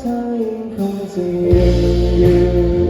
ใจคงจะยืน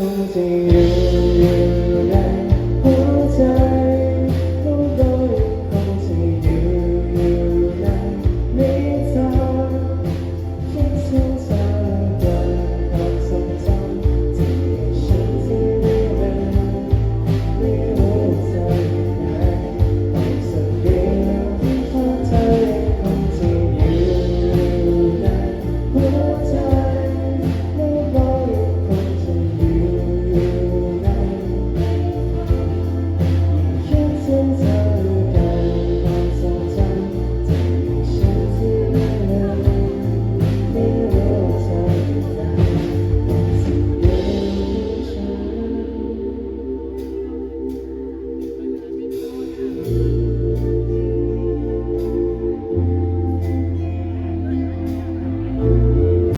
happen you.